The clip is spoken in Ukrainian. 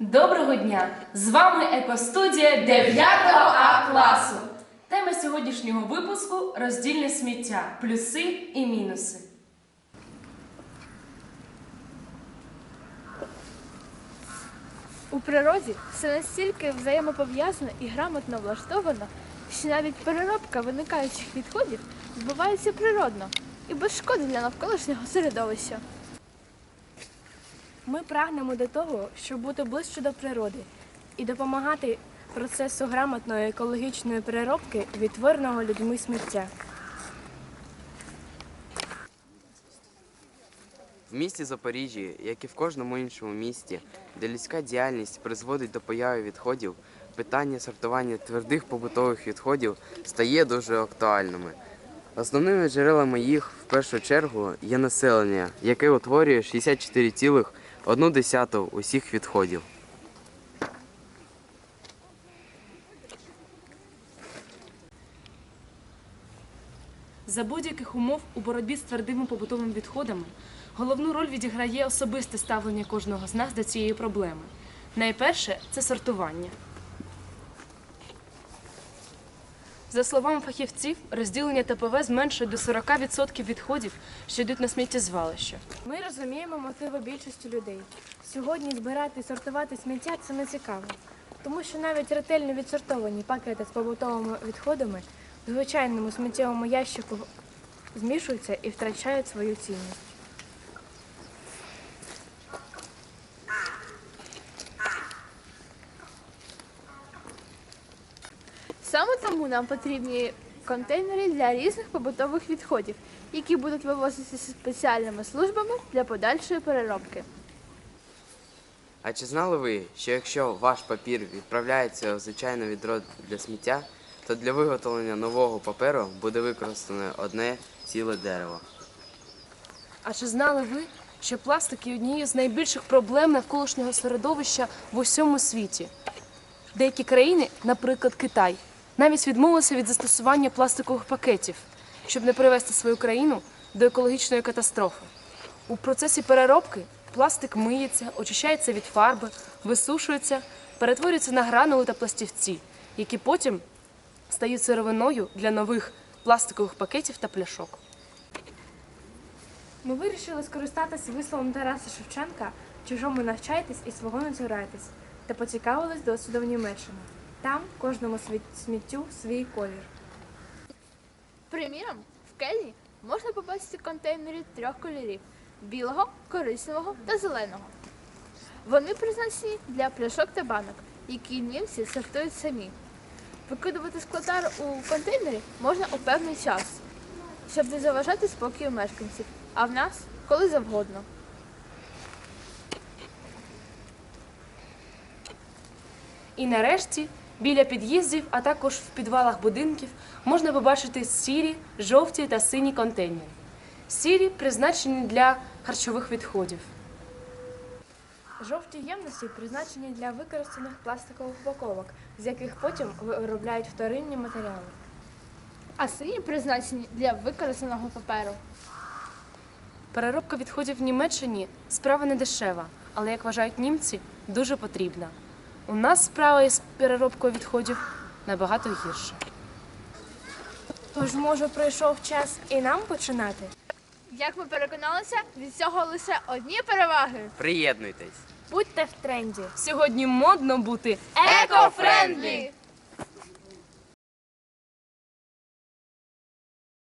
Доброго дня! З вами екостудія 9 А класу. Тема сьогоднішнього випуску роздільне сміття, плюси і мінуси. У природі все настільки взаємопов'язано і грамотно влаштовано, що навіть переробка виникаючих відходів відбувається природно і без шкоди для навколишнього середовища. Ми прагнемо до того, щоб бути ближче до природи і допомагати процесу грамотної екологічної переробки відтвореного людьми сміття. В місті Запоріжжі, як і в кожному іншому місті, де людська діяльність призводить до появи відходів, питання сортування твердих побутових відходів стає дуже актуальними. Основними джерелами їх в першу чергу є населення, яке утворює 64,1 усіх відходів. За будь-яких умов у боротьбі з твердими побутовими відходами головну роль відіграє особисте ставлення кожного з нас до цієї проблеми. Найперше це сортування. За словами фахівців, розділення ТПВ зменшує до 40% відходів, що йдуть на сміттєзвалище. Ми розуміємо мотиви більшості людей. Сьогодні збирати і сортувати сміття це не цікаво, тому що навіть ретельно відсортовані пакети з побутовими відходами в звичайному сміттєвому ящику змішуються і втрачають свою цінність. Саме тому нам потрібні контейнери для різних побутових відходів, які будуть вивозитися спеціальними службами для подальшої переробки. А чи знали ви, що якщо ваш папір відправляється у звичайне відро для сміття, то для виготовлення нового паперу буде використане одне ціле дерево? А чи знали ви, що пластик є однією з найбільших проблем навколишнього середовища в усьому світі? Деякі країни, наприклад Китай, навіть відмовилися від застосування пластикових пакетів, щоб не привести свою країну до екологічної катастрофи. У процесі переробки пластик миється, очищається від фарби, висушується, перетворюється на гранули та пластівці, які потім стають сировиною для нових пластикових пакетів та пляшок. Ми вирішили скористатися висловом Тараса Шевченка чужому навчайтесь і свого не цурайтесь та поцікавились досвідом Німеччини. Там кожному сміттю свій колір. Приміром, в Кельні можна побачити контейнери трьох кольорів білого, коричневого та зеленого. Вони призначені для пляшок та банок, які німці сортують самі. Викидувати складар у контейнері можна у певний час, щоб не заважати спокою мешканців, а в нас коли завгодно. І нарешті біля під'їздів, а також в підвалах будинків можна побачити сірі, жовті та сині контейнери. Сірі призначені для харчових відходів. Жовті ємності призначені для використаних пластикових упаковок, з яких потім виробляють вторинні матеріали. А сині призначені для використаного паперу. Переробка відходів в Німеччині справа не дешева, але, як вважають німці, дуже потрібна. У нас справа із переробкою відходів набагато гірша. Тож, може, прийшов час і нам починати? Як ми переконалися, від цього лише одні переваги. Приєднуйтесь! Будьте в тренді! Сьогодні модно бути Еко-френдлі!